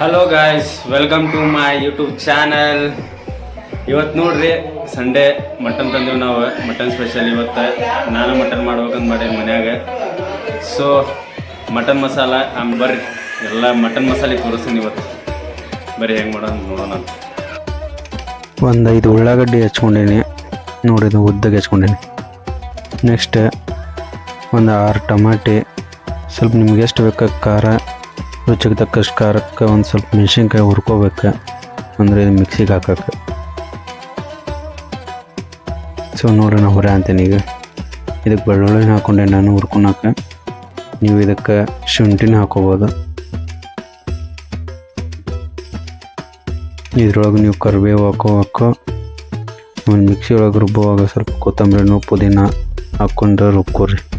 Hello guys welcome to my YouTube channel ಇವತ್ತು ನೋಡ್ರಿ Sunday mutton ತಂದೀವಿ ನಾವು ಮಟನ್ ಸ್ಪೆಷಲ್ ಇವತ್ತು. ನಾನು ಮಟನ್ ಮಾಡ್ಬೇಕಂತ ಮಾಡೀನಿ ಮನ್ಯಾಗ. ಸೊ ಮಟನ್ ಮಸಾಲ ಆಮ್ ಬರ್ರಿ. ಎಲ್ಲ ಮಟನ್ ಮಸಾಲೆ ತೋರಿಸ್ತೀನಿ ಇವತ್ತು. ಬರೀ ಹೆಂಗೆ ಮಾಡೋಣ ನೋಡೋಣ. ಒಂದು ಐದು ಉಳ್ಳಾಗಡ್ಡಿ ಹಚ್ಕೊಂಡೀನಿ. ನೋಡಿದ್ದು ಉದ್ದಗೆ ಹಚ್ಕೊಂಡೀನಿ. ನೆಕ್ಸ್ಟ್ ಒಂದು ಆರು ಟಮಾಟಿ. ಸ್ವಲ್ಪ ನಿಮ್ಗೆ ಎಷ್ಟು ಬೇಕು, ಖಾರ. ರುಚಿಗೆ ತಕ್ಕಷ್ಟು ಖಾರಕ್ಕೆ ಒಂದು ಸ್ವಲ್ಪ ಮೆಣಸಿನ್ಕಾಯಿ ಹುರ್ಕೋಬೇಕು. ಅಂದರೆ ಇದು ಮಿಕ್ಸಿಗೆ ಹಾಕಕ್ಕೆ. ಸೊ ನೋಡೋಣ ಹುರಿ ಅಂತೀನಿ ಈಗ. ಇದಕ್ಕೆ ಬೆಳ್ಳುಳ್ಳಿನ ಹಾಕೊಂಡೆ ನಾನು ಹುರ್ಕೊಳಕ್ಕೆ. ನೀವು ಇದಕ್ಕೆ ಶುಂಠಿನ ಹಾಕೋಬೋದು. ಇದ್ರೊಳಗೆ ನೀವು ಕರಿಬೇವು ಹಾಕೋ. ಹಾಕೋ ಆಮೇಲೆ ಮಿಕ್ಸಿ ಒಳಗೆ ರುಬ್ಬುವಾಗ ಸ್ವಲ್ಪ ಕೊತ್ತಂಬರಿನೂ ಪುದೀನ ಹಾಕ್ಕೊಂಡು ರುಬ್ಕೊರಿ.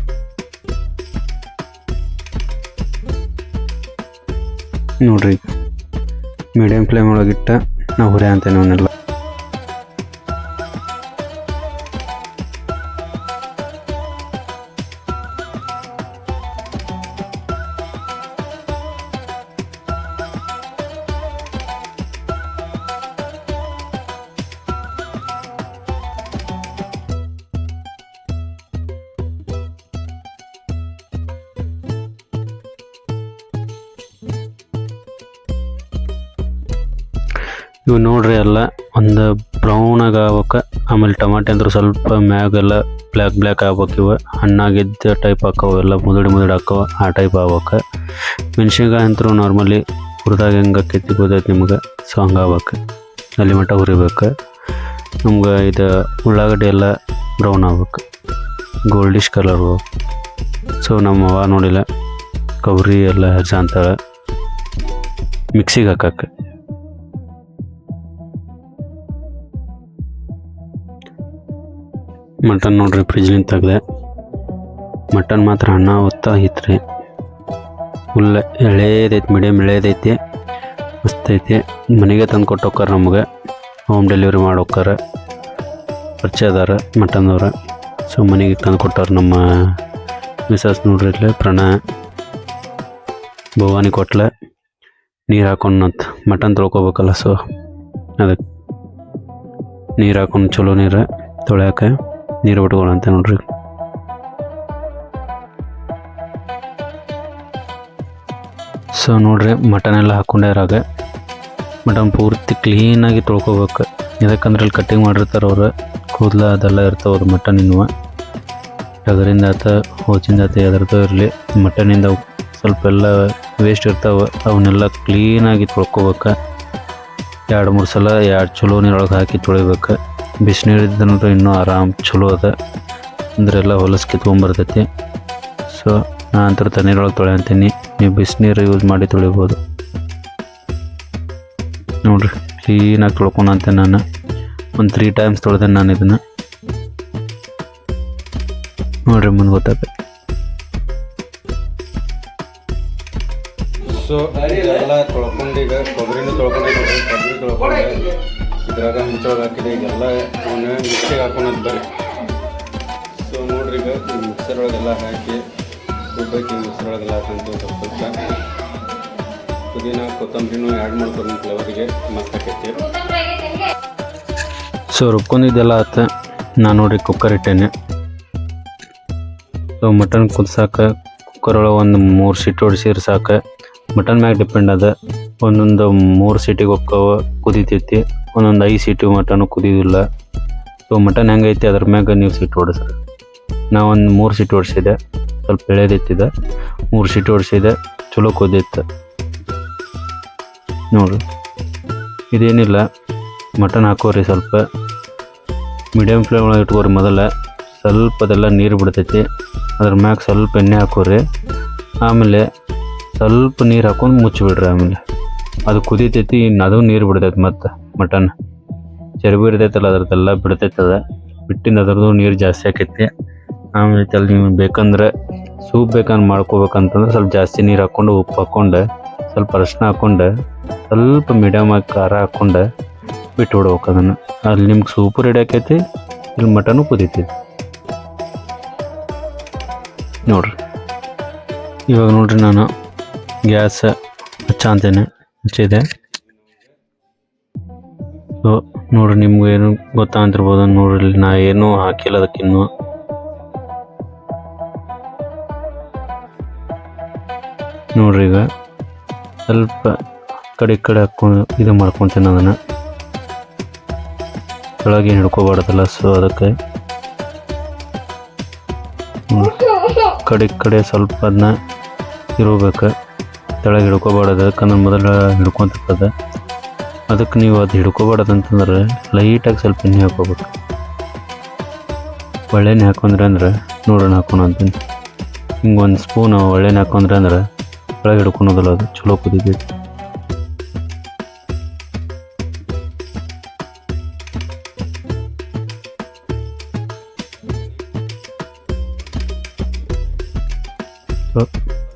ನೋಡ್ರಿ. ಮೀಡಿಯಂ ಫ್ಲೇಮ್ ಒಳಗಿಟ್ಟ ನಾವು ಹುರಿ ಅಂತೇನೆ ಅವನ್ನೆಲ್ಲ. ಇವು ನೋಡ್ರಿ ಎಲ್ಲ ಒಂದು ಬ್ರೌನಾಗ ಆಗ್ಬೇಕು. ಆಮೇಲೆ ಟೊಮಾಟೆ ಅಂದ್ರೆ ಸ್ವಲ್ಪ ಮ್ಯಾಗೆಲ್ಲ ಬ್ಲ್ಯಾಕ್ ಬ್ಲ್ಯಾಕ್ ಆಗ್ಬೇಕು ಇವು. ಹಣ್ಣಾಗಿದ್ದ ಟೈಪ್ ಹಾಕವು, ಎಲ್ಲ ಮುದುಡಿ ಮುದುಡಿ ಹಾಕವು, ಆ ಟೈಪ್ ಆಗ್ಬೇಕು. ಮೆಣಸಿನ್ಕಾಯಿ ಅಂತೂ ನಾರ್ಮಲಿ ಹುರಿದಾಗ ಹೆಂಗೆ ಕೆತ್ತಿ ಗೊತ್ತೈತೆ ನಿಮ್ಗೆ? ಸೊ ಹಂಗೆ ಆಗ್ಬೇಕು. ಅಲ್ಲಿ ಮಟ್ಟ ಹುರಿಬೇಕು. ನಮ್ಗೆ ಇದು ಉಳ್ಳಾಗಡ್ಡಿ ಎಲ್ಲ ಬ್ರೌನ್ ಆಗ್ಬೇಕು. ಗೋಲ್ಡಿಶ್ ಕಲರ್ ಸೊ ನಮ್ಮ ಅವ ನೋಡಿಲ್ಲ. ಕೊಬ್ಬರಿ ಎಲ್ಲ ಹೆಜ್ಜೆ ಅಂತಾಳೆ. ಮಿಕ್ಸಿಗೆ ಹಾಕಕ್ಕೆ ಮಟನ್ ನೋಡ್ರಿ ಫ್ರಿಜ್ಲಿಂದ ತೆಗ್ದೆ. ಮಟನ್ ಮಾತ್ರ ಅನ್ನ ಒತ್ತ ಐತ್ರಿ. ಫುಲ್ ಎಳೆಯದೈತಿ ಮೀಡಿಯಮ್ ಎಳೇದೈತಿ ಮಸ್ತೈತಿ ಮನೆಗೆ ತಂದು ಕೊಟ್ಟು ನಮಗೆ. ಹೋಮ್ ಡೆಲಿವರಿ ಮಾಡಿ ಹೋಕ್ಕಾರ ಪರಿಚಯ ಅದಾರ ಮಟನ್ದವ್ರ ಸೊ ಮನೆಗೆ ತಂದು ಕೊಟ್ಟಾರ ನಮ್ಮ ಮಿಸಸ್ ನೋಡ್ರಿ ಇಲ್ಲೇ, ಪ್ರಣ. ಭವಾನಿ ಕೊಟ್ಲೆ. ನೀರು ಹಾಕೊಂಡಂತ ಮಟನ್ ತೊಳ್ಕೊಬೇಕಲ್ಲ ಸೊ ಅದಕ್ಕೆ ನೀರು ಹಾಕೊಂಡು ಚಲೋ ನೀರು ತೊಳ್ಯಾಕ. ನೀರು ಬಿಟ್ಕೊಳ್ಳಂತೆ ನೋಡ್ರಿ. ಸೊ ನೋಡ್ರಿ ಮಟನ್ ಎಲ್ಲ ಹಾಕೊಂಡ್ಯಾರಾಗ ಮಟನ್ ಪೂರ್ತಿ ಕ್ಲೀನಾಗಿ ತೊಳ್ಕೊಬೇಕು. ಯಾಕಂದ್ರೆ ಅಲ್ಲಿ ಕಟ್ಟಿಂಗ್ ಮಾಡಿರ್ತಾರೆ ಅವರು. ಕೂದಲ ಅದೆಲ್ಲ ಇರ್ತಾವೆ ಮಟನ್ ಇನ್ನುವ ಟಗರಿಂದ ಆತ ಹೋಚಿಂದ ಆತ ಎದರ್ದೋ ಇರಲಿ. ಮಟನಿಂದ ಸ್ವಲ್ಪ ಎಲ್ಲ ವೇಸ್ಟ್ ಇರ್ತಾವೆ. ಅವನ್ನೆಲ್ಲ ಕ್ಲೀನಾಗಿ ತೊಳ್ಕೊಬೇಕು. ಎರಡು ಮೂರು ಸಲ ಎರಡು ಚಲೋ ನೀರೊಳಗೆ ಹಾಕಿ ತೊಳಿಬೇಕು. ಬಿಸಿನೀರು ಇದ್ದಂದ್ರೆ ಇನ್ನೂ ಆರಾಮ್ ಚಲೋ ಅದ. ಅಂದ್ರೆ ಎಲ್ಲ ಹೊಲಸು ಕಿತ್ಕೊಂಬರ್ತೈತಿ ಸೊ ನಾ ಅಂತರ ತಣ್ಣೀರೊಳಗೆ ತೊಳೆಯಂತೀನಿ. ನೀವು ಬಿಸಿನೀರು ಯೂಸ್ ಮಾಡಿ ತೊಳಿಬೋದು. ನೋಡ್ರಿ ಕ್ಲೀನಾಗಿ ತೊಳ್ಕೊಂಡಂತೆ ನಾನು. ಒಂದು ತ್ರೀ ಟೈಮ್ಸ್ ತೊಳೆದೆ ನಾನು ಇದನ್ನು. ನೋಡ್ರಿ, ಮುಂದೆ ಗೊತ್ತಾಗುತ್ತೆ ಸೊ ಎಲ್ಲ ತೊಳ್ಕೊಂಡು ಈಗ ಕೊಬ್ಬರಿನೂ ತೊಳ್ಕೊಂಡು ಕೊಬ್ಬರಿ ತೊಳ್ಕೊಂಡು ಇದ್ರಾಗ ಹಂಚೊಳಗೆ ಹಾಕಿದೆ, ಈಗೆಲ್ಲ ಅವನ್ನ ಮಿಕ್ಸಿಗೆ ಹಾಕೊಳೋದು ಬರ್ರಿ. ಸೊ ನೋಡ್ರಿ ಈಗ ಮಿಕ್ಸರ್ ಒಳಗೆಲ್ಲ ಹಾಕಿ ರುಬ್ಬಕ್ಕೆ ಮಿಕ್ಸರ್ ಒಳಗೆಲ್ಲ ಹಾಕಂತ ಸ್ವಲ್ಪ ಪುದೀನ, ಕೊತ್ತಂಬರಿನೂ ಆ್ಯಡ್ ಮಾಡ್ಕೊಂಡು ಫ್ಲೇವರಿಗೆ ಮಸ್ತ್ ಆಕೈತಿ. ಸೊ ರುಬ್ಕೊಂಡಿದ್ದೆಲ್ಲ ಆತ. ನಾನು ನೋಡ್ರಿ ಕುಕ್ಕರ್ ಇಟ್ಟೇನೆ. ಸೊ ಮಟನ್ ಕುದ್ಸಾಕ ಕುಕ್ಕರ್ ಒಳಗೆ ಒಂದು ಮೂರು ಸೀಟ್ ಹೊಡಿಸಿರ್ಸಾಕ ಸಾಕು. ಮಟನ್ ಮ್ಯಾಗ ಡಿಪೆಂಡ್ ಅದ. ಒಂದೊಂದು ಮೂರು ಸೀಟಿಗೆ ಹೋಕ್ಕವ ಕುದಿತೈತಿ, ಒಂದೊಂದು ಐದು ಸೀಟಿ ಮಟನ್ ಕುದಿಯೋದಿಲ್ಲ ಸೊ ಮಟನ್ ಹೆಂಗೈತಿ ಅದ್ರ ಮ್ಯಾಗ ನೀವು ಸೀಟ್ ಓಡಿಸ್ರಿ ನಾ ಒಂದು ಮೂರು ಸೀಟ್ ಓಡಿಸಿದೆ ಸ್ವಲ್ಪ ಎಳೆದಿತ್ತಿದೆ ಮೂರು ಸೀಟ್ ಓಡಿಸಿದೆ ಚಲೋ ಕುದಿತ್ತು ನೋಡ್ರಿ ಇದೇನಿಲ್ಲ, ಮಟನ್ ಹಾಕೋರಿ ಸ್ವಲ್ಪ. ಮೀಡಿಯಮ್ ಫ್ಲೇಮ್ ಒಳಗೆ ಇಟ್ಕೋರಿ ಮೊದಲ. ಸ್ವಲ್ಪ ಅದೆಲ್ಲ ನೀರು ಬಿಡ್ತೈತಿ, ಅದ್ರ ಮ್ಯಾಗ ಸ್ವಲ್ಪ ಎಣ್ಣೆ ಹಾಕೋರಿ. ಆಮೇಲೆ ಸ್ವಲ್ಪ ನೀರು ಹಾಕೊಂಡು ಮುಚ್ಚಿಬಿಡ್ರಿ ಆಮೇಲೆ. ಅದು ಕುದಿತೈತಿ, ಇನ್ನು ಅದು ನೀರು ಬಿಡ್ತೈತಿ ಮತ್ತು ಮಟನ್. ಚರ್ಬಿ ಇರ್ತೈತಲ್ಲ, ಅದ್ರದ್ದೆಲ್ಲ ಬಿಡ್ತೈತೆ ಅದು ಬಿಟ್ಟಿನ ಅದ್ರದ್ದು ನೀರು ಜಾಸ್ತಿ ಆಕೈತಿ. ಆಮೇಲೆ ಅಲ್ಲಿ ನೀವು ಬೇಕಂದ್ರೆ ಸೂಪ್ ಬೇಕಂದ್ರೆ ಮಾಡ್ಕೋಬೇಕಂತಂದ್ರೆ ಸ್ವಲ್ಪ ಜಾಸ್ತಿ ನೀರು ಹಾಕ್ಕೊಂಡು ಉಪ್ಪು ಹಾಕ್ಕೊಂಡು ಸ್ವಲ್ಪ ಅರಶಿನ ಹಾಕ್ಕೊಂಡು ಸ್ವಲ್ಪ ಮೀಡಿಯಮ್ ಆಗಿ ಖಾರ ಹಾಕ್ಕೊಂಡು ಬಿಟ್ಟು ಬಿಡ್ಬೇಕು ಅದನ್ನು. ಅಲ್ಲಿ ನಿಮ್ಗೆ ಸೂಪು ರೆಡಿ ಆಕೈತಿ, ಇಲ್ಲಿ ಮಟನು ಕುದೀತೈತಿ. ನೋಡ್ರಿ. ಇವಾಗ ನೋಡ್ರಿ ನಾನು ಗ್ಯಾಸ್ ಹಚ್ಚ ಅಂತೇನೆ ಹಚ್ಚಿದೆ. ಸೊ, ನೋಡ್ರಿ ನಿಮ್ಗೆ ಏನು ಗೊತ್ತಾಗ್ತಿರ್ಬೋದು ನೋಡ್ರಿ ನಾ ಏನೂ ಹಾಕಿಲ್ಲ ಅದಕ್ಕಿನ್ನೂ ನೋಡ್ರಿ ಈಗ, ಸ್ವಲ್ಪ ಕಡೆ ಕಡೆ ಹಾಕೊಂಡು ಇದು ಮಾಡ್ಕೊತೀನಿ ಅದನ್ನು ಕೆಳಗೆ ಹಿಡ್ಕೋಬಾರ್ದಲ್ಲ, ಸೊ ಅದಕ್ಕೆ. ಕಡೆ ಕಡೆ ಸ್ವಲ್ಪ ಅದನ್ನ ಇರಬೇಕು. ತೆಳಗೆ ಹಿಡ್ಕೋಬಾರ್ದು ಯಾಕಂದ್ರೆ ಮೊದಲು ಹಿಡ್ಕೊತಿರ್ತದೆ. ಅದಕ್ಕೆ ನೀವು ಅದು ಹಿಡ್ಕೋಬಾರ್ದು ಅಂತಂದ್ರೆ ಲೈಟಾಗಿ ಸ್ವಲ್ಪ ಎಣ್ಣೆ ಹಾಕೋಬೇಕು ಒಳ್ಳೆಣ್ಣೆ ಹಾಕೊಂಡ್ರೆ ಅಂದ್ರೆ ನೋಡೋಣ ಹಾಕೋಣ ಅಂತೀನಿ. ಹಿಂಗೆ ಒಂದು ಸ್ಪೂನು ಒಳ್ಳೆಣ್ಣೆ ಹಾಕೊಂಡ್ರೆ ಅಂದ್ರೆ ಒಳಗೆ ಹಿಡ್ಕೊಳೋದಲ್ಲ ಅದು, ಚಲೋ ಕುದಿತೈತಿ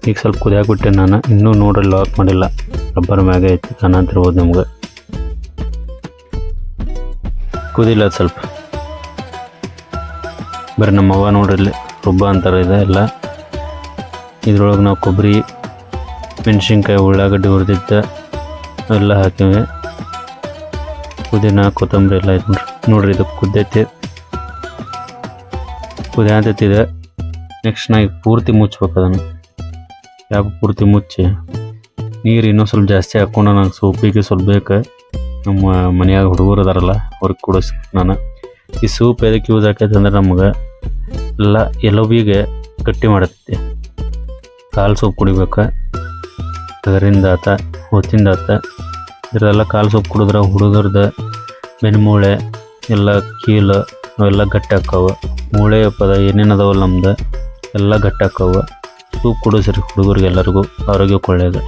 ಈಗ ಸ್ವಲ್ಪ ಕುದಿಯಾಕ್ಬಿಟ್ಟೆ ನಾನು. ಇನ್ನೂ ನೋಡ್ರಿ ಲಾಕ್ ಮಾಡಿಲ್ಲ. ರಬ್ಬರ್ ಮ್ಯಾಗ ಐತಿ ಕಾಣಂತಿರ್ಬೋದು ನಿಮ್ಗೆ. ಕುದಿಲ್ಲ ಸ್ವಲ್ಪ. ಬರೀ ನಮ್ಮ ಅವ್ವ ನೋಡ್ರಿ ಇಲ್ಲಿ ರುಬ್ಬ ಅಂತಾರೆ ಇದೆ ಎಲ್ಲ ಇದ್ರೊಳಗೆ ನಾವು ಕೊಬ್ಬರಿ, ಮೆಣಸಿನ್ಕಾಯಿ, ಉಳ್ಳಾಗಡ್ಡಿ ಹುರಿದಿದ್ದ ಎಲ್ಲ ಹಾಕಿವೆ ಪುದೀನ, ಕೊತ್ತಂಬರಿ ಎಲ್ಲ ಐತೆ ನೋಡ್ರಿ. ನೋಡ್ರಿ ಇದು ಕುದ್ದೈತಿ. ಕುದಿಯತೈತಿದೆ ನೆಕ್ಸ್ಟ್ ನಾ ಈಗ ಪೂರ್ತಿ ಮುಚ್ಚಬೇಕು ಅದನ್ನು. ಯಾಕೆ ಪೂರ್ತಿ ಮುಚ್ಚಿ. ನೀರು ಇನ್ನೂ ಸ್ವಲ್ಪ ಜಾಸ್ತಿ ಹಾಕ್ಕೊಂಡು ನಂಗೆ ಸೂಪಿಗೆ ಸ್ವಲ್ಪ ಬೇಕು. ನಮ್ಮ ಮನೆಯಾಗ ಹುಡುಗರು ಅದಾರಲ್ಲ, ಅವ್ರಿಗೆ ಕೊಡಿಸ್ ನಾನು. ಈ ಸೂಪ್ ಎದಕ್ಕೆ ಯೂಸ್ ಆಕೈತೆ ಅಂದ್ರೆ ನಮ್ಗೆ ಎಲ್ಲ ಎಲುಬಿಗೆ ಗಟ್ಟಿ ಮಾಡತ್ತೆ. ಕಾಲು ಸೂಪ್ ಕುಡಿಬೇಕು. ಅದರಿಂದ ಆತ ಹೊತ್ತಿಂದ ಆತ ಇದರೆಲ್ಲ ಕಾಲು ಸೂಪ್ ಕುಡಿದ್ರೆ ಹುಡುಗರ್ದು ಬೆನ್ಮೂಳೆ ಎಲ್ಲ ಕೀಲು ಅವೆಲ್ಲ ಗಟ್ಟಿ ಹಾಕವು ಮೂಳೆ ಪದ ಏನೇನು ಅದಾವಲ್ಲ ನಮ್ದು, ಎಲ್ಲ ಗಟ್ಟಿ ಆಕ್ಕವು ಸೂಪ್ ಹುಡುಗರಿಗೆ ಎಲ್ಲರಿಗೂ ಆರೋಗ್ಯಕ್ಕೆ ಒಳ್ಳೆಯದು.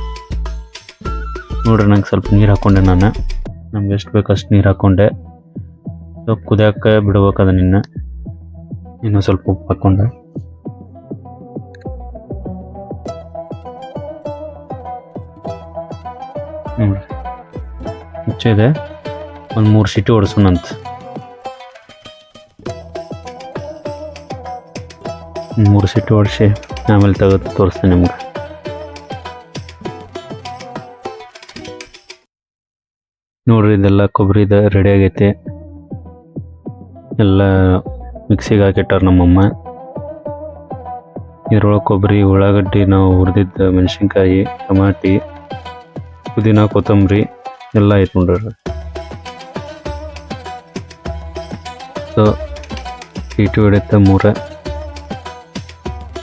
ನೋಡ್ರಿ ನಂಗೆ ಸ್ವಲ್ಪ ನೀರು ಹಾಕ್ಕೊಂಡೆ ನಾನು. ನಮ್ಗೆ ಎಷ್ಟು ಬೇಕು ಅಷ್ಟು ನೀರು ಹಾಕ್ಕೊಂಡೆ ಸ್ವಲ್ಪ ಕುದಿಯೋಕೆ ಬಿಡ್ಬೇಕದ ನಿನ್ನ. ಇನ್ನು ಸ್ವಲ್ಪ ಉಪ್ಪು ಹಾಕ್ಕೊಂಡೆ ನೋಡ್ರಿ. ಒಂದು ಮೂರು ಸಿಟಿ ಹೊಡ್ಸೋಣಂತ ಮೂರು ಸಿಟಿ ಹೊಡ್ಸಿ ಆಮೇಲೆ ತೆಗೆದು ತೋರಿಸ್ತೀನಿ ನಿಮ್ಗೆ. ನೋಡ್ರಿ, ಇದೆಲ್ಲ ಕೊಬ್ಬರಿದ ರೆಡಿ ಆಗೈತಿ. ಎಲ್ಲ ಮಿಕ್ಸಿಗೆ ಹಾಕಿಟ್ಟಾರ ನಮ್ಮಮ್ಮ. ಇದ್ರೊಳಗೆ ಕೊಬ್ಬರಿ, ಉಳ್ಳಾಗಡ್ಡಿ, ನಾವು ಹುರಿದಿದ್ದ ಮೆಣಸಿನ್ಕಾಯಿ, ಟಮಾಟಿ, ಪುದೀನ, ಕೊತ್ತಂಬರಿ ಎಲ್ಲ ಐತೆ ನೋಡ್ರಿ. ಸೊ ಸೀಟು ಹಿಡಿಯುತ್ತೆ ಮೂರ.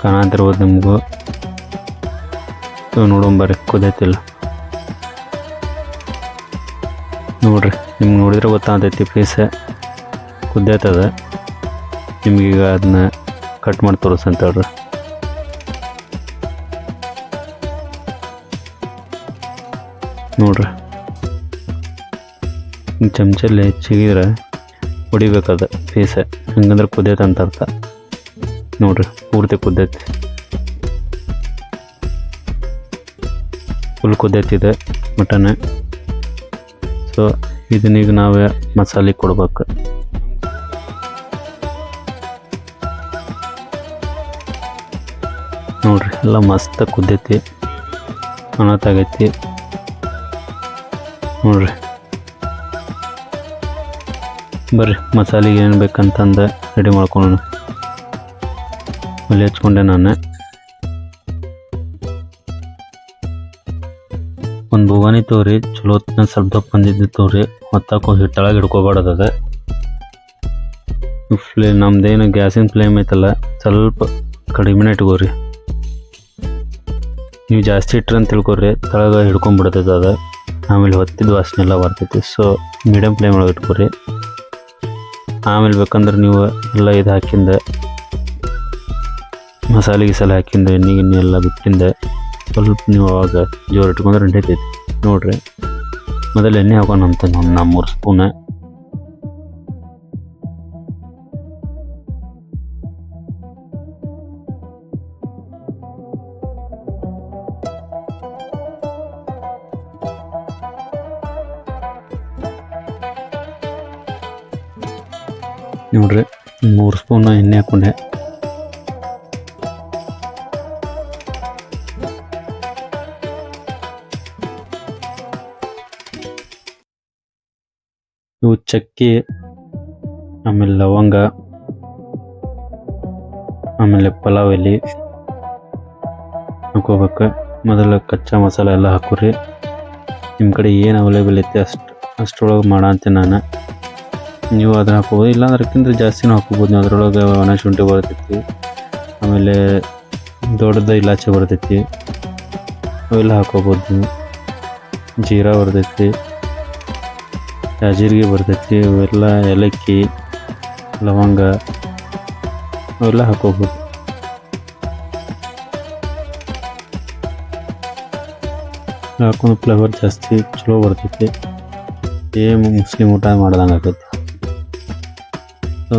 ಕಾಣತಿರ್ಬೋದು ನಿಮಗೂ. ಸೊ ನೋಡೋಣ ಬರ್ರಿ ಕುದೈತಿಲ್ಲ ನೋಡ್ರಿ, ನಿಮ್ಗೆ ನೋಡಿದ್ರೆ ಗೊತ್ತಾಗ್ತೈತಿ ಪೀಸ ಕುದ್ದೈತದ ನಿಮಗೀಗ ಅದನ್ನ ಕಟ್ ಮಾಡಿ ತೋರಿಸಂತ ಹೇಳ್ರಿ. ನೋಡ್ರಿ. ಚಮಚಲ್ಲಿ ಹೆಚ್ಚಿಗಿದ್ರೆ ಹೊಡಿಬೇಕದ ಪೀಸ ಹಂಗಂದ್ರೆ ಅಂತ ಅರ್ಥ. ನೋಡ್ರಿ, ಪೂರ್ತಿ ಕುದ್ದೈತಿ. ಫುಲ್ ಕುದ್ದೈತಿದೆ ಮಟನ್. ಸೊ ಇದನ್ನೀಗ ನಾವೇ ಮಸಾಲೆ ಕೊಡ್ಬೇಕು. ನೋಡ್ರಿ, ಎಲ್ಲ ಮಸ್ತ್ ಕುದ್ದೈತಿ. ಅನತಾಗೈತಿ ನೋಡ್ರಿ. ಬರ್ರಿ, ಮಸಾಲೆಗೆ ಏನು ಬೇಕಂತಂದು ರೆಡಿ ಮಾಡ್ಕೊಳ್ಳೋಣ ಒಲೆ ಹಚ್ಕೊಂಡೆ ನಾನು. ಒಂದು ಭುವಾನಿ ತೋರಿ, ಚಲೋ ಹೊತ್ನಾಗ ಸ್ವಲ್ಪ ಬಂದಿದ್ದು ತೋರಿ, ಹೊತ್ತಾಕೋ ಹಿಟ್ಟೊಳಗೆ ಹಿಡ್ಕೋಬಾರ್ದದ ಅದು. ಫ್ಲೇ ನಮ್ದೇನು ಗ್ಯಾಸಿನ ಫ್ಲೇಮ್ ಐತಲ್ಲ, ಸ್ವಲ್ಪ ಕಡಿಮೆನೇ ಇಟ್ಕೋರಿ. ನೀವು ಜಾಸ್ತಿ ಇಟ್ರಿ ಅಂತ ತಿಳ್ಕೊರಿ, ತಳಗ ಹಿಡ್ಕೊಂಡ್ಬಿಡ್ತೈತೆ ಅದು. ಆಮೇಲೆ ಹೊತ್ತಿದ ವಾಸನೆ ಎಲ್ಲ ಬರ್ತೈತಿ. ಸೊ ಮೀಡಿಯಮ್ ಫ್ಲೇಮ್ ಒಳಗೆ ಇಟ್ಕೊರಿ. ಆಮೇಲೆ ಬೇಕಂದ್ರೆ ನೀವು ಎಲ್ಲ ಇದು ಹಾಕಿಂದ ಮಸಾಲೆ ಗಿಸಾಲೆ ಹಾಕಿಂದ, ಎಣ್ಣೆ ಗಿಣ್ಣೆ ಎಲ್ಲ ಬಿಟ್ಟಿಂದ. ಸ್ವಲ್ಪ ನೀವು ಅವಾಗ ಜೋರು ಇಟ್ಕೊಂಡ್ರೆ ನಡೀತೈತಿ ನೋಡ್ರಿ. ಮೊದಲು ಎಣ್ಣೆ ಹಾಕೋಣ ಅಂತ ಒಂದು ನಾ ಮೂರು ಸ್ಪೂನ. ನೋಡ್ರಿ, ಮೂರು ಸ್ಪೂನ್ ಎಣ್ಣೆ ಹಾಕೊಂಡೆ. ಚಕ್ಕಿ, ಆಮೇಲೆ ಲವಂಗ, ಆಮೇಲೆ ಪಲಾವ್ ಎಲೆ ಹಾಕೋಬೇಕು. ಮೊದಲು ಕಚ್ಚಾ ಮಸಾಲೆ ಎಲ್ಲ ಹಾಕೋರಿ. ನಿಮ್ಮ ಕಡೆ ಏನು ಅವೈಲೇಬಲ್ ಐತೆ ಅಷ್ಟು, ಅಷ್ಟರೊಳಗೆ ಮಾಡೋ ನಾನು. ನೀವು ಅದನ್ನ ಹಾಕೋಬೋದು ಇಲ್ಲ ಅದಕ್ಕಿಂತ ಜಾಸ್ತಿನೂ ಹಾಕೋಬೋದು. ನೀವು ಅದರೊಳಗೆ ಒಣ ಶುಂಠಿ ಬರ್ತೈತಿ, ಆಮೇಲೆ ದೊಡ್ಡದ ಇಲಾಚಿ ಬರ್ತೈತಿ, ಅವೆಲ್ಲ ಹಾಕೋಬೋದು. ಜೀರಾ ಬರ್ತೈತಿ. ಜೀರಿಗೆ ಬರ್ತೈತಿ, ಇವೆಲ್ಲ ಏಲಕ್ಕಿ, ಲವಂಗ, ಅವೆಲ್ಲ ಹಾಕೋಬೋದು. ಹಾಕೊಂಡು ಫ್ಲೇವರ್ ಜಾಸ್ತಿ ಚಲೋ ಬರ್ತೈತಿ. ಏನು ಮುಸ್ಲಿಮ್ ಊಟ ಮಾಡ್ದಂಗೆ ಆಗತ್ತೆ ಸೊ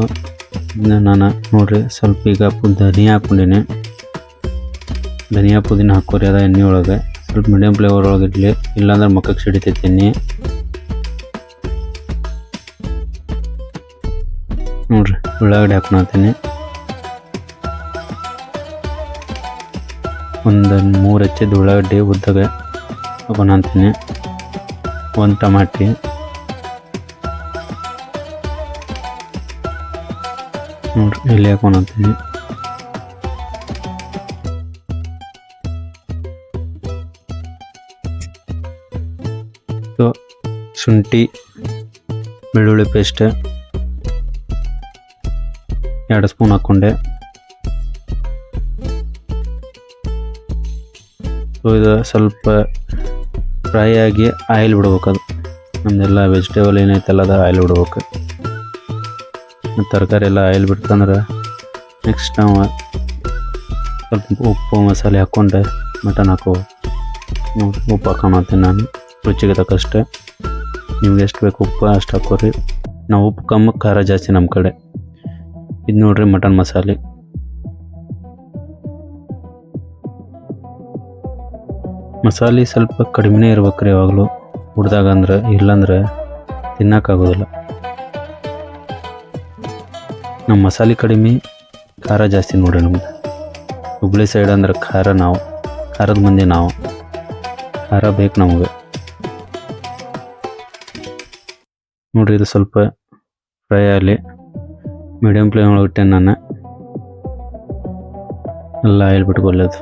ನಾನು ನೋಡ್ರಿ, ಸ್ವಲ್ಪ ಈಗ ಧನಿಯಾ ಹಾಕೊಂಡೀನಿ ಧನಿಯಾ ಪುದೀನ ಹಾಕೋರಿ, ಅದ ಎಣ್ಣೆ ಒಳಗೆ ಸ್ವಲ್ಪ ಮೀಡಿಯಮ್ ಫ್ಲೇವರ್ ಒಳಗೆ ಇಡ್ಲಿ, ಇಲ್ಲಾಂದ್ರೆ ಮಕ್ಕಕ್ಕೆ ಸಿಡಿತೈತಿ ಎಣ್ಣೆ. ನೋಡ್ರಿ, ಉಳ್ಳಾಗಡ್ಡಿ ಹಾಕೊಳತ್ತೀನಿ ಒಂದು ಮೂರು ಹೆಚ್ಚಿದ ಉಳ್ಳಾಗಡ್ಡಿ ಉದ್ದಾಗ ಹಾಕೊಳತ್ತೀನಿ ಒಂದು ಟಮಾಟಿ. ನೋಡ್ರಿ ಇಲ್ಲಿ ಸೊ ಶುಂಠಿ, ಬೆಳ್ಳುಳ್ಳಿ ಪೇಸ್ಟ್ ಎರಡು ಸ್ಪೂನ್ ಹಾಕ್ಕೊಂಡೆ. ಸೊ ಇದು ಸ್ವಲ್ಪ ಫ್ರೈ ಆಗಿ ಆಯಿಲ್ ಬಿಡ್ಬೇಕು ಅದು. ನಮ್ದೆಲ್ಲ ವೆಜಿಟೇಬಲ್ ಏನೈತಲ್ಲ ಅದು ಆಯಿಲ್ ಬಿಡ್ಬೇಕು. ತರಕಾರಿ ಎಲ್ಲ ಆಯಿಲ್ ಬಿಡ್ತಂದ್ರೆ ನೆಕ್ಸ್ಟ್ ನಾವು ಸ್ವಲ್ಪ ಉಪ್ಪು ಮಸಾಲೆ ಹಾಕ್ಕೊಂಡೆ ಮಟನ್ ಹಾಕೋ ಉಪ್ಪು ಹಾಕೊಳತ್ತೀನಿ ನಾನು, ರುಚಿಗೆ ತಕ್ಕಷ್ಟೇ. ನಿಮ್ಗೆ ಎಷ್ಟು ಬೇಕು ಉಪ್ಪು ಅಷ್ಟು ಹಾಕೋರಿ ನಾವು ಉಪ್ಪು, ಕಮ್ಮಿ, ಖಾರ ಜಾಸ್ತಿ ನಮ್ಮ ಕಡೆ. ಇದು ನೋಡ್ರಿ ಮಟನ್ ಮಸಾಲೆ. ಮಸಾಲೆ ಸ್ವಲ್ಪ ಕಡಿಮೆನೇ ಇರ್ಬೇಕ್ರಿ ಯಾವಾಗಲೂ. ಹುಡ್ದಾಗ ಅಂದ್ರೆ, ಇಲ್ಲಾಂದ್ರೆ ತಿನ್ನಕ್ಕಾಗೋದಿಲ್ಲ ನಮ್ಮ ಮಸಾಲೆ ಕಡಿಮೆ, ಖಾರ ಜಾಸ್ತಿ ನೋಡ್ರಿ ನಮ್ಗೆ ಹುಬ್ಳಿ ಸೈಡ್ ಅಂದ್ರೆ ಖಾರ ನಾವು, ಖಾರದ ಮಂದಿ ನಾವು. ಖಾರ ಬೇಕು ನಮಗೆ. ನೋಡ್ರಿ ಇದು ಸ್ವಲ್ಪ ಫ್ರೈ ಆಗಲಿ. ಮೀಡಿಯಮ್ ಫ್ಲೇಮ್ ಒಳಗೆ ಇಟ್ಟೆ ನಾನು. ಎಲ್ಲ ಆಯಿಲ್ ಬಿಟ್ಕೊಲ್ಲದು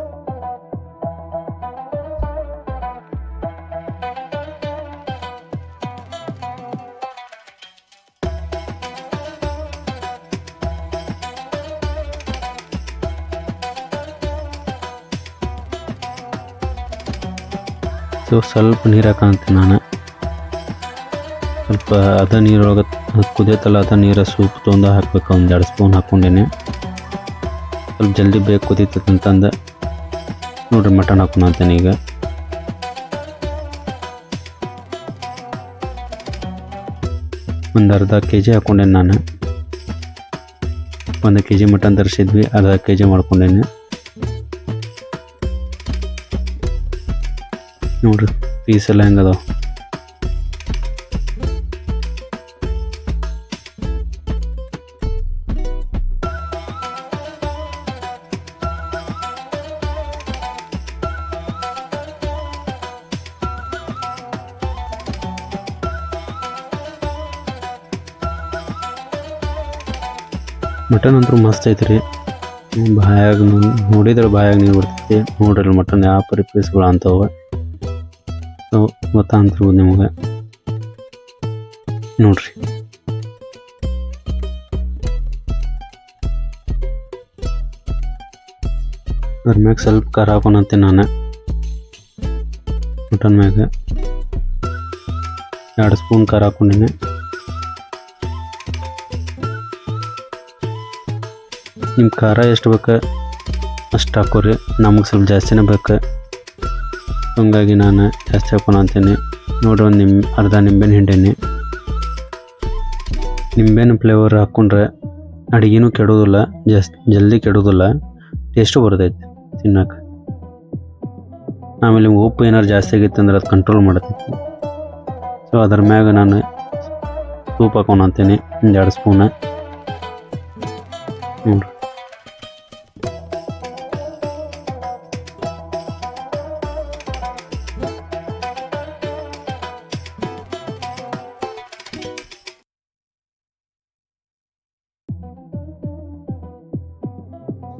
ಸೊ ಸ್ವಲ್ಪ ನೀರು ಹಾಕಂತೀನಿ ನಾನು. ಸ್ವಲ್ಪ ಅದ ನೀರೊಳಗೆ ಕುದಿಯತ್ತಲ್ಲ, ಅದ ನೀರು ಸೂಪ್ ತೊಗೊಂಡು ಹಾಕ್ಬೇಕು, ಒಂದು ಎರಡು ಸ್ಪೂನ್ ಹಾಕ್ಕೊಂಡೇನೆ. ಸ್ವಲ್ಪ ಜಲ್ದಿ ಬೇಗ ಕುದೀತದಂತಂದು ನೋಡ್ರಿ ಮಟನ್ ಹಾಕೊಂತೀನಿ ಈಗ. ಒಂದು ಅರ್ಧ ಕೆ ಜಿ ಹಾಕ್ಕೊಂಡೇನೆ ನಾನು. ಒಂದು ಕೆ ಜಿ ಮಟನ್ ತರಿಸಿದ್ವಿ, ಅರ್ಧ ಕೆ ಜಿ ಮಾಡ್ಕೊಂಡೇನೆ. ನೋಡ್ರಿ, ಪೀಸ್ ಎಲ್ಲ ಹೆಂಗದಾವ? ಮಟನ್ ಅಂತೂ ಮಸ್ತ್ ಐತ್ರಿ. ಬಾಯಾಗ ನೋಡಿದ್ರೆ ಬಾಯಾಗ ನೀರು ಬರ್ತೈತಿ. ನೋಡ್ರಿ ಮಟನ್ ಯಾವ ಪರಿ ಪೀಸ್ಗಳು ಅಂತವ ಗೊತ್ತಾಂತಿರ್ಬೋದು ನಿಮಗೆ. ನೋಡ್ರಿ. ಅದ್ರ ಮ್ಯಾಗ ಸ್ವಲ್ಪ ಖಾರ ಹಾಕೊಳಂತೀನಿ ನಾನು. ಮಟನ್ ಮ್ಯಾಗ. ಎರಡು ಸ್ಪೂನ್ ಖಾರ ಹಾಕೊಂಡಿನಿ. ನಿಮ್ಮ ಖಾರ ಎಷ್ಟು ಬೇಕು? ಅಷ್ಟು ಹಾಕೋರಿ, ನಮಗೆ ಸ್ವಲ್ಪ ಜಾಸ್ತಿನೇ ಬೇಕು. ಹಂಗಾಗಿ ನಾನು ಜಾಸ್ತಿ ಹಾಕೋಣ ಅಂತೀನಿ. ನೋಡಿ ಒಂದು ನಿಮ್, ಅರ್ಧ ನಿಂಬೆನ ಹಿಂಡೇನಿ. ನಿಂಬೆನ ಫ್ಲೇವರ್ ಹಾಕ್ಕೊಂಡ್ರೆ ಅಡುಗೆನೂ ಕೆಡೋದಿಲ್ಲ, ಜಾಸ್ತಿ ಜಲ್ದಿ ಕೆಡೋದಿಲ್ಲ. ಟೇಸ್ಟು ಬರ್ತೈತೆ ತಿನ್ನಕ್ಕೆ ಆಮೇಲೆ ಉಪ್ಪು ಏನಾರು ಜಾಸ್ತಿ ಆಗೈತೆ ಅಂದ್ರೆ ಅದು ಕಂಟ್ರೋಲ್ ಮಾಡ್ತೈತಿ ಸೊ ಅದ್ರ ಮ್ಯಾಗ ನಾನು ಸೂಪ್ ಅಂತೀನಿ, ಒಂದು ಎರಡು ಸ್ಪೂನ ನೋಡ್ರಿ.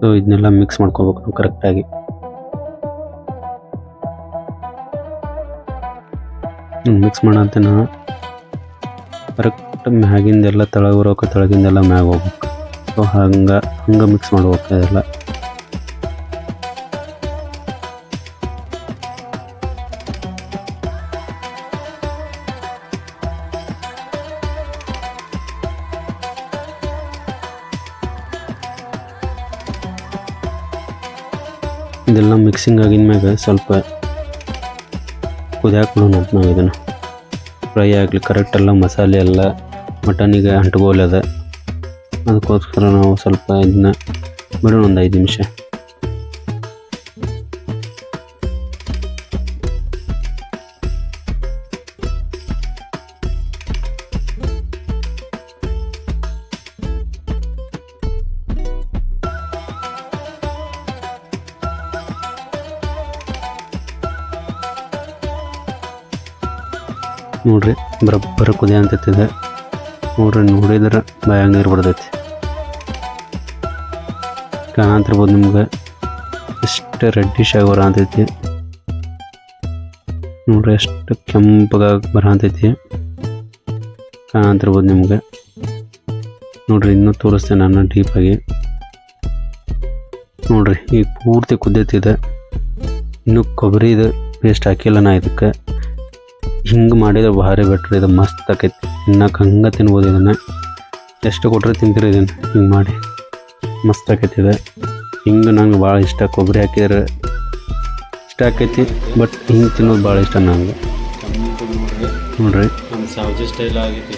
ಸೊ ಇದನ್ನೆಲ್ಲ ಮಿಕ್ಸ್ ಮಾಡ್ಕೋಬೇಕು ನಾವು ಕರೆಕ್ಟಾಗಿ ಮಿಕ್ಸ್ ಮಾಡಂತೆ ನಾವು ಕರೆಕ್ಟ್ ಮ್ಯಾಗಿಂದೆಲ್ಲ ತಳಗಿರೋಕೆ ತೆಳಗಿಂದೆಲ್ಲ ಮ್ಯಾಗ ಹೋಗ್ಬೇಕು. ಸೊ ಹಂಗೆ ಹಂಗೆ ಮಿಕ್ಸ್ ಮಾಡ್ಬೇಕು ಅದೆಲ್ಲ ಇದೆಲ್ಲ ಮಿಕ್ಸಿಂಗ್ ಆಗಿದ್ಮ್ಯಾಗ ಸ್ವಲ್ಪ ಕುದಿಯಾಕ ಬಿಡೋಣ ಅಂತ ನಾವು ಇದನ್ನು. ಫ್ರೈ ಆಗಲಿ ಕರೆಕ್ಟ್ ಎಲ್ಲ ಮಸಾಲೆ ಎಲ್ಲ ಮಟನಿಗೆ ಅಂಟ್ಗೋಲದ ಅದಕ್ಕೋಸ್ಕರ ನಾವು ಸ್ವಲ್ಪ ಇದನ್ನ ಬಿಡೋಣ ಒಂದು ಐದು ನಿಮಿಷ. ನೋಡ್ರಿ, ಬರಬ್ಬರ ಕುದಿ ಅಂತೈತಿದೆ. ನೋಡ್ರಿ, ನೋಡಿದ್ರೆ ಬಾಯಾಗ ನೀರು ಬಿಡ್ತೈತಿ ಕಾಣಂತಿರ್ಬೋದು ನಿಮ್ಗೆ. ಎಷ್ಟು ರೆಡ್ಡಿಶ್ ಆಗಿ ಬರಂತೈತಿ ನೋಡ್ರಿ, ಎಷ್ಟು ಕೆಂಪಗಾಗಿ ಬರಂತೈತಿ ಕಾಣಂತಿರ್ಬೋದು ನಿಮ್ಗೆ. ನೋಡ್ರಿ, ಇನ್ನೂ ತೋರಿಸ್ತೇನೆ ನಾನು ಡೀಪಾಗಿ ನೋಡ್ರಿ ಈಗ ಪೂರ್ತಿ ಕುದ್ದೈತಿದೆ ಇನ್ನೂ ಕೊಬ್ಬರಿದು ಪೇಸ್ಟ್ ಹಾಕಿಲ್ಲ ನಾ ಇದಕ್ಕೆ. ಹಿಂಗೆ ಮಾಡಿದ್ರೆ ಭಾರಿ ಬೆಟ್ರ್ ಇದು ಮಸ್ತ್ ಆಕೈತಿ. ತಿನ್ನಕ್ಕೆ ಹಂಗೆ ತಿನ್ಬೋದು ಇದನ್ನು. ಎಷ್ಟು ಕೊಟ್ಟರೆ ತಿಂತೀರಿ ಇದನ್ನು? ಹಿಂಗೆ ಮಾಡಿ. ಮಸ್ತ್ ಆಕೈತಿ ಇದು. ಹಿಂಗೆ ನಂಗೆ ಭಾಳ ಇಷ್ಟ. ಕೊಬ್ಬರಿ ಹಾಕಿದ್ರೆ ಇಷ್ಟ ಆಕೈತಿ, ಬಟ್ ಹಿಂಗೆ ತಿನ್ನೋದು ಭಾಳ ಇಷ್ಟ ನಂಗೆ. ನೋಡ್ರಿ.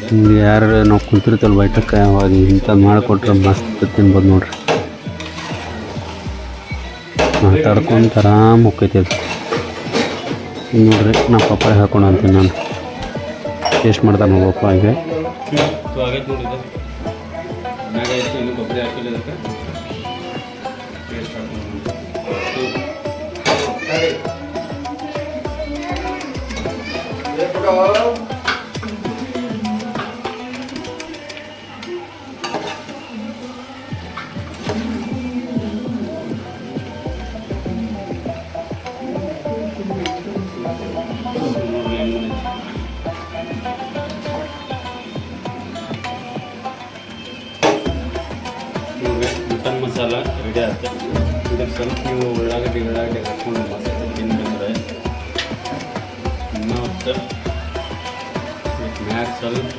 ಹಿಂಗೆ ಯಾರು ನಾವು ಕುಂತಿರ್ತಲ್ಲ ಬೈಟಕ್ಕೆ ಅವಾಗ ಇಂಥದ್ದು ಮಾಡಿಕೊಟ್ರೆ ಮಸ್ತ್ ತಿನ್ಬೋದು ನೋಡ್ರಿ. ಮಾತಾಡ್ಕೊಂತ ಆರಾಮ್ ಹೋಗ್ತೈತಿ ಅದು. ನೋಡ್ರಿ ನಾ ಪಪ್ಪಾಯ ಹಾಕೊಂಡು ಅಂತೀನಿ ನಾನು. ಟೇಸ್ಟ್ ಮಾಡ್ತಾನೆ ನಮ್ಮ ಪಪ್ಪ ಸ್ವಲ್ಪ ನೀವು ಉಳ್ಳಾಗಡ್ಡಿ ಉಳ್ಳಾಗಡ್ಡಿ ಹಾಕ್ಕೊಂಡು ಮಸಾಲೆ ತಿಂದ್ರೆ ಇನ್ನೂ ಹೊತ್ತು ಮ್ಯಾಗ ಸ್ವಲ್ಪ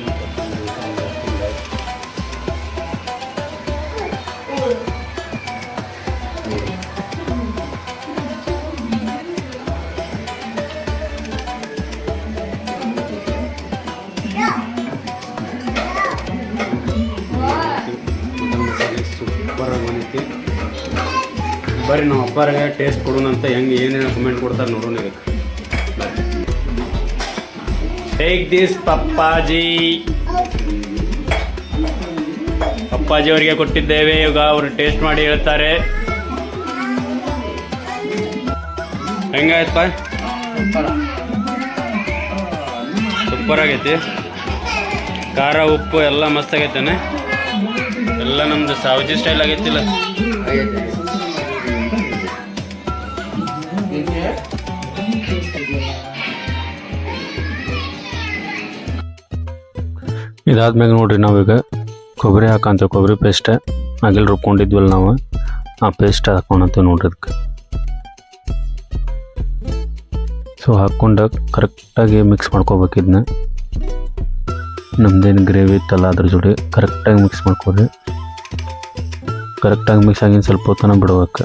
ಸೂಪರಾಗಿ ಬಂದೈತಿ ಬರ್ರಿ, ನಮ್ಮ ಅಪ್ಪಾರಿಗೆ ಟೇಸ್ಟ್ ಕೊಡೋಣ ಅಂತ ಹೆಂಗೆ ಏನೇನು ಕಮೆಂಟ್ ಕೊಡ್ತಾರೆ ನೋಡೋಣ ಇದಕ್ಕೆ ಟೇಕ್ ದಿಸ್ ಪಪ್ಪಾಜಿ. ಪಪ್ಪಾಜಿ ಅವರಿಗೆ ಕೊಟ್ಟಿದ್ದೇವೆ. ಈಗ ಅವರು ಟೇಸ್ಟ್ ಮಾಡಿ ಹೇಳ್ತಾರೆ. ಹೆಂಗಾಯ್ತಪ್ಪ? ಸೂಪರ್ ಆಗೈತಿ. ಖಾರ, ಉಪ್ಪು ಎಲ್ಲ ಮಸ್ತ್ ಆಗೈತೆ ಎಲ್ಲ ನಮ್ದು ಸಾವಜಿ ಸ್ಟೈಲ್ ಆಗೈತಿಲ್ಲ. ಇದಾದ್ಮ್ಯಾಗ ನೋಡ್ರಿ ನಾವೀಗ ಕೊಬ್ಬರಿ ಹಾಕಂತ ಕೊಬ್ಬರಿ ಪೇಸ್ಟ್ ಆಗಿಲ್ ರುಬ್ಕೊಂಡಿದ್ವಲ್ಲ ನಾವು, ಆ ಪೇಸ್ಟ್ ಹಾಕೊಂಡಂತ ನೋಡ್ರಿ ಅದಕ್ಕೆ ಸೊ ಹಾಕ್ಕೊಂಡು ಕರೆಕ್ಟಾಗಿ ಮಿಕ್ಸ್ ಮಾಡ್ಕೋಬೇಕು ಇದನ್ನ ನಮ್ದೇನು ಗ್ರೇವಿ ಇತ್ತಲ್ಲ ಅದ್ರ ಜೋಡಿ ಕರೆಕ್ಟಾಗಿ ಮಿಕ್ಸ್ ಮಾಡ್ಕೊಡ್ರಿ. ಕರೆಕ್ಟಾಗಿ ಮಿಕ್ಸ್ ಆಗಿನ ಸ್ವಲ್ಪ ಹೊತ್ತನ ಬಿಡ್ಬೇಕು.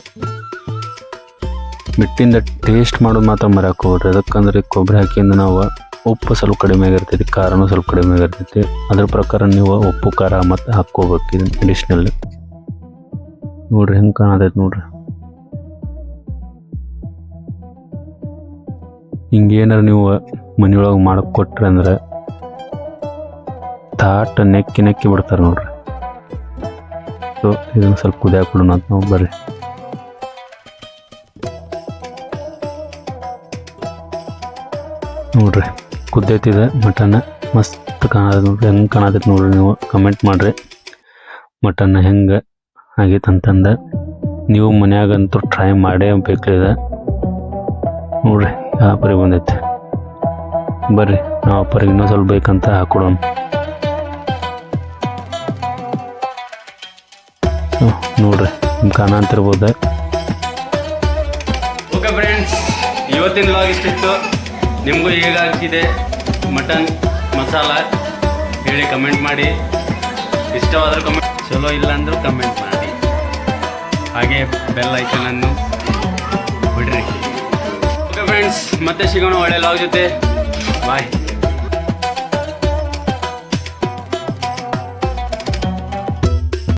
ಬಿಟ್ಟಿಂದ ಟೇಸ್ಟ್ ಮಾಡೋದು ಮಾತ್ರ ಮರ್ಯಾಕೆ ಹೋಗ್ರಿ ಅದಕ್ಕಂದ್ರೆ ಕೊಬ್ಬರಿ ಹಾಕಿಂದ ನಾವು ಉಪ್ಪು ಸ್ವಲ್ಪ ಕಡಿಮೆ ಆಗಿರ್ತೈತಿ ಖಾರನೂ ಸ್ವಲ್ಪ ಕಡಿಮೆ ಆಗಿರ್ತೈತಿ. ಅದ್ರ ಪ್ರಕಾರ ನೀವು ಉಪ್ಪು ಖಾರ ಮತ್ತು ಹಾಕ್ಕೋಬೇಕು ಇದನ್ನ ಅಡಿಷ್ನಲ್ ನೋಡ್ರಿ ಹೆಂಗೆ ಕಾಣತೈತಿ ನೋಡ್ರಿ. ಹಿಂಗೇನಾರು ನೀವು ಮನೆಯೊಳಗೆ ಮಾಡಕ್ಕೆ ಕೊಟ್ರಿ ಅಂದ್ರೆ ತಾಟ ನೆಕ್ಕಿ ನೆಕ್ಕಿ ಬಿಡ್ತಾರೆ ನೋಡ್ರಿ. ಸೊ, ಇದನ್ನು ಸ್ವಲ್ಪ ಕುದಿಯಾಕ್ ಬಿಡೋಣ ಅಂತ ನಾವು ಬರ್ರಿ. ನೋಡ್ರಿ. ಕುದ್ದೈತಿದೆ, ಮಟನ್ ಮಸ್ತ್ ಕಾಣತೈತೆ ನೋಡ್ರಿ ಹೆಂಗೆ ಕಾಣತೈತೆ ನೋಡ್ರಿ ನೀವು ಕಮೆಂಟ್ ಮಾಡಿರಿ. ಮಟನ್ ಹೆಂಗೆ ಆಗೈತೆ ಅಂತಂದು ನೀವು ಮನ್ಯಾಗಂತೂ ಟ್ರೈ ಮಾಡೇ ಬೇಕಿದೆ ನೋಡ್ರಿ ಯಾವ ಪರಿ ಬಂದೈತೆ. ಬರ್ರಿ ನಾವು ಅಪ್ಪರಿಗೆ ಇನ್ನೂ ಸ್ವಲ್ಪ ಬೇಕಂತ ಹಾಕೊಡೋಣ. ನೋಡ್ರಿ ನಿಮ್ಗೆ ಕಾಣಂತಿರ್ಬೋದ ಓಕೆ ಫ್ರೆಂಡ್ಸ್ ಇವತ್ತಿನ ಲಾಗ್ ಇಷ್ಟಿತ್ತು. ನಿಮಗೂ ಹೇಗಾಗ್ತಿದೆ ಮಟನ್, ಮಸಾಲ ಹೇಳಿ ಕಮೆಂಟ್ ಮಾಡಿ. ಇಷ್ಟವಾದರೂ ಕಮೆಂಟ್ ಚಲೋ ಇಲ್ಲ ಅಂದರೂ ಕಮೆಂಟ್ ಮಾಡಿ. ಹಾಗೆ ಬೆಲ್ ಐಕನನ್ನು ಬಿಡ್ರಿ. ಓಕೆ ಫ್ರೆಂಡ್ಸ್ ಮತ್ತೆ ಸಿಗೋಣ ಒಳ್ಳೆ ಲಾಗ್ ಜೊತೆ. ಬಾಯ್